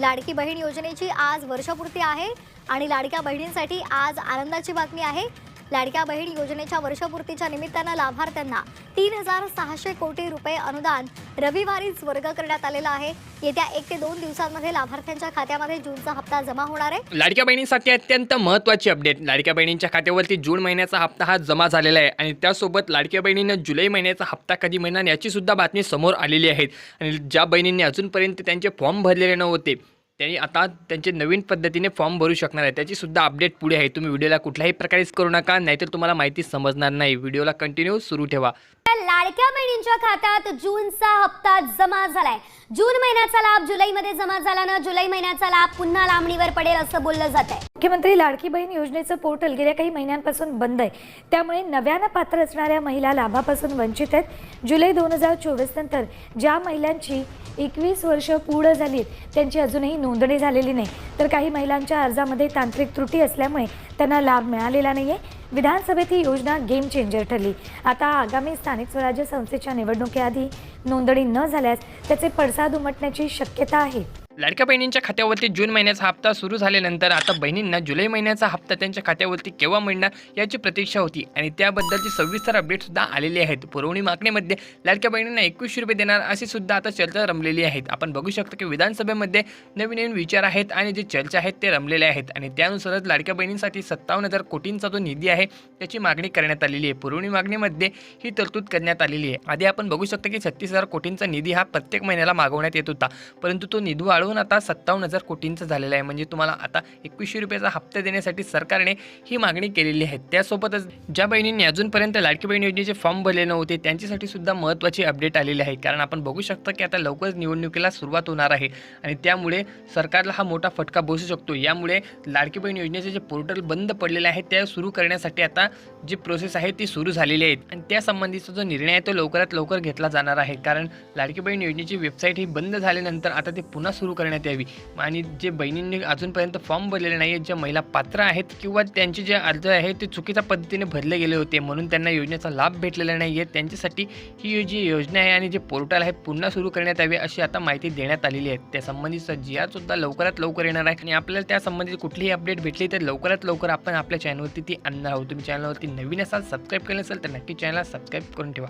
लाडकी बहीण योजनेची आज वर्षपूर्ती आहे आणि लाडक्या बहिणींसाठी आज आनंदाची बातमी आहे. लाडक्या बहीण योजनेच्या वर्षपूर्तीच्या निमित्तानं लाभार्थ्यांना तीन हजार सहाशे कोटी रुपये अनुदान रविवारीच वर्ग करण्यात आलेलं आहे. येत्या एक ते दोन दिवसांमध्ये लाभार्थ्यांच्या खात्यामध्ये जूनचा हप्ता जमा होणार आहे. लाडक्या बहिणींसाठी अत्यंत महत्त्वाची अपडेट लाडक्या बहिणींच्या खात्यावरती जून महिन्याचा हप्ता हा जमा झालेला आहे आणि त्यासोबत लाडक्या बहिणींना जुलै महिन्याचा हप्ता कधी मिळणार याची सुद्धा बातमी समोर आलेली आहे. आणि ज्या बहिणींनी अजूनपर्यंत त्यांचे फॉर्म भरलेले नव्हते त्यांनी आता त्यांचे नवीन पद्धतीने फॉर्म भरू शकणार आहे. त्याची सुद्धा अपडेट पुढे आहे. तुम्ही व्हिडिओला कुठल्याही प्रकारेच करू नका नाहीतर तुम्हाला माहिती समजणार नाही. व्हिडिओला कंटिन्यू सुरू ठेवा. लाडक्या बहिणींच्या खात्यात जूनचा हप्ता जमा झालाय. जून महिन्याचा लाभ जुलैमध्ये जमा झाला ना जुलै महिन्याचा लाभ पुन्हा लांबणीवर पडेल असं बोललं जात आहे. मुख्यमंत्री लाडकी बहीण योजनेचं पोर्टल गेल्या काही महिन्यांपासून बंद आहे. त्यामुळे नव्यानं पात्र असणाऱ्या महिला लाभापासून वंचित आहेत. जुलै दोन हजार चोवीस नंतर ज्या महिलांची एकवीस वर्ष पूर्ण झाली आहेत, त्यांची अजूनही नोंदणी झालेली नाही. तर काही महिलांच्या अर्जामध्ये तांत्रिक त्रुटी असल्यामुळे त्यांना लाभ मिळालेला नाही आहे विधानसभेत ही योजना गेम चेंजर ठरली. आता आगामी स्थानिक स्वराज्य संस्थेच्या निवडणुकीआधी नोंदणी न झाल्यास त्याचे पडसाद उमटण्याची शक्यता आहे. लाडक्या बहिणींच्या खात्यावरती जून महिन्याचा हप्ता सुरू झाल्यानंतर आता बहिणींना जुलै महिन्याचा हप्ता त्यांच्या खात्यावरती केव्हा मिळणार याची प्रतीक्षा होती. आणि त्याबद्दलची सविस्तर अपडेटसुद्धा आलेली आहेत. पुरवणी मागणीमध्ये लाडक्या बहिणींना एकवीसशे रुपये देणार अशी सुद्धा आता चर्चा रमलेली आहेत आपण बघू शकतो की विधानसभेमध्ये नवीन नवीन विचार आहेत आणि जे चर्चा आहेत ते रमलेले आहेत. आणि त्यानुसारच लाडक्या बहिणींसाठी सत्तावन्न हजार कोटींचा जो निधी आहे त्याची मागणी करण्यात आलेली आहे. पुरवणी मागणीमध्ये ही तरतूद करण्यात आलेली आहे. आधी आपण बघू शकतो की छत्तीस हजार कोटींचा निधी हा प्रत्येक महिन्याला मागवण्यात येत होता. परंतु तो निधी वाढवून आता सत्तावन्न हजार कोटींचा झालेला आहे. म्हणजे तुम्हाला आता एकवीसशे रुपयाचा हप्ता देण्यासाठी सरकारने ही मागणी केलेली आहे. त्यासोबतच ज्या बहिणींनी अजूनपर्यंत लाडकी बहीण योजनेचे फॉर्म भरले नव्हते त्यांच्यासाठी सुद्धा महत्त्वाची अपडेट आलेली आहे. कारण आपण बघू शकतो की आता लवकरच निवडणुकीला सुरुवात होणार आहे. आणि त्यामुळे सरकारला हा मोठा फटका बसू शकतो. यामुळे लाडकी बहीण योजनेचे जे पोर्टल बंद पडलेले आहे ते सुरू करण्यासाठी आता जी प्रोसेस आहे ती सुरू झालेली आहे. आणि त्यासंबंधीचा जो निर्णय आहे तो लवकरात लवकर घेतला जाणार आहे. कारण लाडकी बहीण योजनेची वेबसाईट ही बंद झाल्यानंतर आता ते पुन्हा सुरू करण्यात यावी. आणि जे बहिणींनी अजूनपर्यंत फॉर्म भरलेले नाही आहेत ज्या महिला पात्र आहेत किंवा त्यांचे जे अर्ज आहे ते चुकीच्या पद्धतीने भरले गेले होते म्हणून त्यांना योजनेचा लाभ भेटलेला नाही आहे त्यांच्यासाठी ही जी योजना आहे आणि जे पोर्टल आहे पुन्हा सुरू करण्यात यावे अशी आता माहिती देण्यात आलेली आहे. त्या संबंधीचा जी सुद्धा लवकरात लवकर येणार आहे आणि आपल्याला त्यासंबंधित कुठलीही अपडेट भेटली तर लवकरात लवकर आपण आपल्या चॅनलवरती ती आणणार आहोत. तुम्ही चॅनलवरती नवीन असाल सबस्क्राईब केलं असेल तर नक्की चॅनलला सबस्क्राईब करून ठेवा.